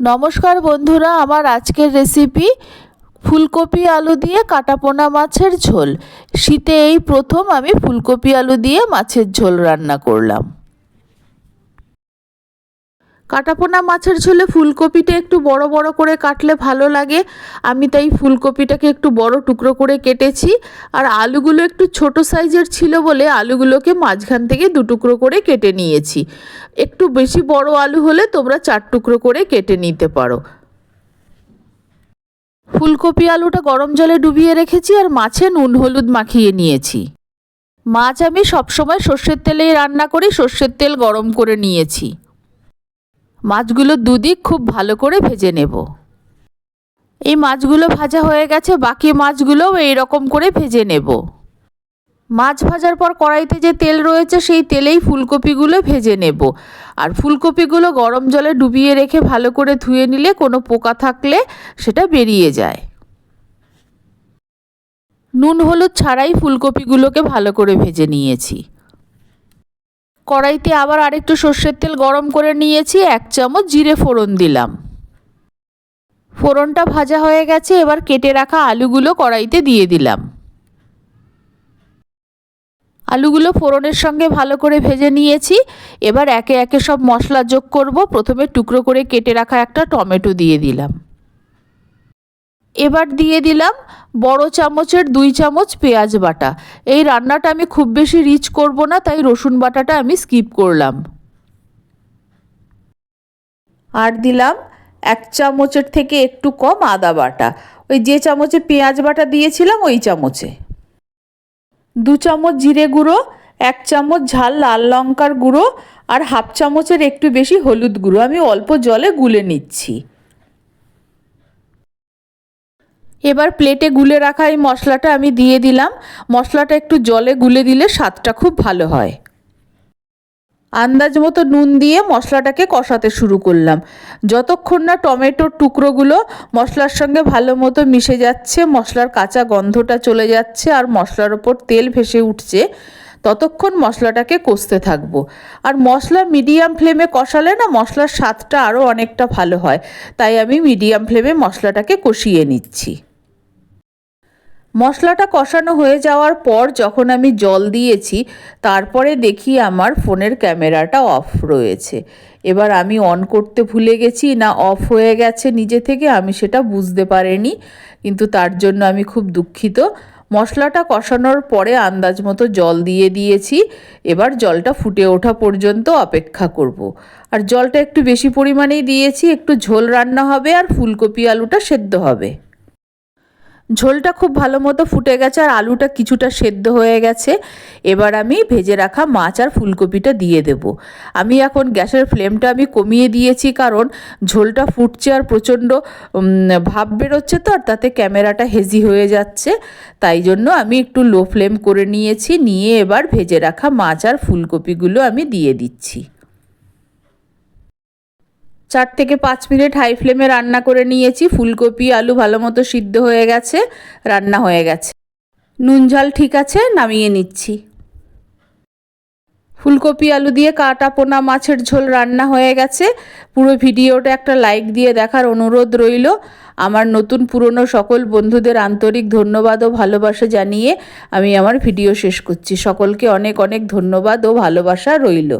নমস্কার বন্ধুরা, আমার আজকের রেসিপি ফুলকপি আলু দিয়ে কাটাপোনা মাছের ঝোল। শীতে এই প্রথম আমি ফুলকপি আলু দিয়ে মাছের ঝোল রান্না করলাম। কাটাপোনা মাছের ঝোলে ফুলকপিটা একটু বড় বড় করে কাটলে ভালো লাগে। আমি তাই ফুলকপিটাকে একটু বড় টুকরো করে কেটেছি। আর আলুগুলো একটু ছোট সাইজের ছিল বলে আলুগুলোকে মাঝখান থেকে দু টুকরো করে কেটে নিয়েছি। একটু বেশি বড় আলু হলে তোমরা চার টুকরো করে কেটে নিতে পারো। ফুলকপি আলুটা গরম জলে ডুবিয়ে রেখেছি আর মাছে নুন হলুদ মাখিয়ে নিয়েছি। মাছ আমি সবসময় সর্ষের তেলেই রান্না করি, সর্ষের তেল গরম করে নিয়েছি। মাছগুলো দুদিক খুব ভালো করে ভেজে নেব। এই মাছগুলো ভাজা হয়ে গেছে, বাকি মাছগুলোও এই রকম করে ভেজে নেব। মাছ ভাজার পর কড়াইতে যে তেল রয়েছে, সেই তেলেই ফুলকপিগুলো ভেজে নেব। আর ফুলকপিগুলো গরম জলে ডুবিয়ে রেখে ভালো করে ধুয়ে নিলে কোনো পোকা থাকলে সেটা বেরিয়ে যায়। নুন হলুদ ছাড়াই ফুলকপিগুলোকে ভালো করে ভেজে নিয়েছি। কড়াইতে আবার আরেকটু সর্ষের তেল গরম করে নিয়েছি, এক চামচ জিরে ফোড়ন দিলাম। ফোড়নটা ভাজা হয়ে গেছে, এবার কেটে রাখা আলুগুলো কড়াইতে দিয়ে দিলাম। আলুগুলো ফোড়নের সঙ্গে ভালো করে ভেজে নিয়েছি, এবার একে একে সব মশলা যোগ করব। প্রথমে টুকরো করে কেটে রাখা একটা টমেটো দিয়ে দিলাম। এবার দিয়ে দিলাম বড় চামচের দুই চামচ পেঁয়াজ বাটা। এই রান্নাটা আমি খুব বেশি রিচ করব না, তাই রসুন বাটাটা আমি স্কিপ করলাম। আর দিলাম এক চামচের থেকে একটু কম আদা বাটা। ওই যে চামচে পেঁয়াজ বাটা দিয়েছিলাম, ওই চামচে। দু চামচ জিরে গুঁড়ো, এক চামচ ঝাল লাল লঙ্কার গুঁড়ো, আর হাফ চামচের একটু বেশি হলুদ গুঁড়ো। আমি অল্প জলে গুলে নিচ্ছি। এবার প্লেটে গুলে রাখা এই মশলাটা আমি দিয়ে দিলাম। মশলাটা একটু জলে গুলে দিলে স্বাদটা খুব ভালো হয়। আন্দাজ মতো নুন দিয়ে মশলাটাকে কষাতে শুরু করলাম। যতক্ষণ না টমেটোর টুকরোগুলো মশলার সঙ্গে ভালো মতো মিশে যাচ্ছে, মশলার কাঁচা গন্ধটা চলে যাচ্ছে আর মশলার ওপর তেল ভেসে উঠছে, ততক্ষণ মশলাটাকে কষতে থাকব। আর মশলা মিডিয়াম ফ্লেমে কষালে না মশলার স্বাদটা আরও অনেকটা ভালো হয়, তাই আমি মিডিয়াম ফ্লেমে মশলাটাকে কষিয়ে নিচ্ছি। মশলাটা কষানো হয়ে যাওয়ার পর যখন আমি জল দিয়েছি, তারপরে দেখি আমার ফোনের ক্যামেরাটা অফ রয়েছে। এবার আমি অন করতে ভুলে গেছি, না অফ হয়ে গেছে নিজে থেকে, আমি সেটা বুঝতে পারিনি, কিন্তু তার জন্য আমি খুব দুঃখিত। মশলাটা কষানোর পরে আন্দাজ মতো জল দিয়ে দিয়েছি, এবার জলটা ফুটে ওঠা পর্যন্ত অপেক্ষা করব। আর জলটা একটু বেশি পরিমাণেই দিয়েছি, একটু ঝোল রান্না হবে আর ফুলকপি আলুটা সেদ্ধ হবে। ঝোলটা খুব ভালো মতো ফুটে গেছে আর আলুটা কিছুটা সেদ্ধ হয়ে গেছে। এবার আমি ভেজে রাখা মাছ আর ফুলকপিটা দিয়ে দেব। আমি এখন গ্যাসের ফ্লেমটা আমি কমিয়ে দিয়েছি কারণ ঝোলটা ফুটছে আর প্রচণ্ড ভাব বেরোচ্ছে তো আর তাতে ক্যামেরাটা হেজি হয়ে যাচ্ছে। তাই জন্য আমি একটু লো ফ্লেম করে নিয়েছি। নিয়ে এবার ভেজে রাখা মাছ আর ফুলকপিগুলো আমি দিয়ে দিচ্ছি। চার থেকে পাঁচ মিনিট হাই ফ্লেমে রান্না করে নিয়েছি। ফুলকপি, আলু ভালো মতো সিদ্ধ হয়ে গেছে, রান্না হয়ে গেছে। নুন ঝাল ঠিক আছে, নামিয়ে নিচ্ছি। ফুলকপি, আলু দিয়ে কাটা পোনা, মাছের ঝোল রান্না হয়ে গেছে। পুরো ভিডিওটা একটা লাইক দিয়ে দেখার অনুরোধ রইল। আমার নতুন, পুরনো সকল বন্ধুদের আন্তরিক ধন্যবাদ ও ভালোবাসা জানিয়ে আমি আমার ভিডিও শেষ করছি। সকলকে অনেক অনেক ধন্যবাদ ও ভালোবাসা রইল।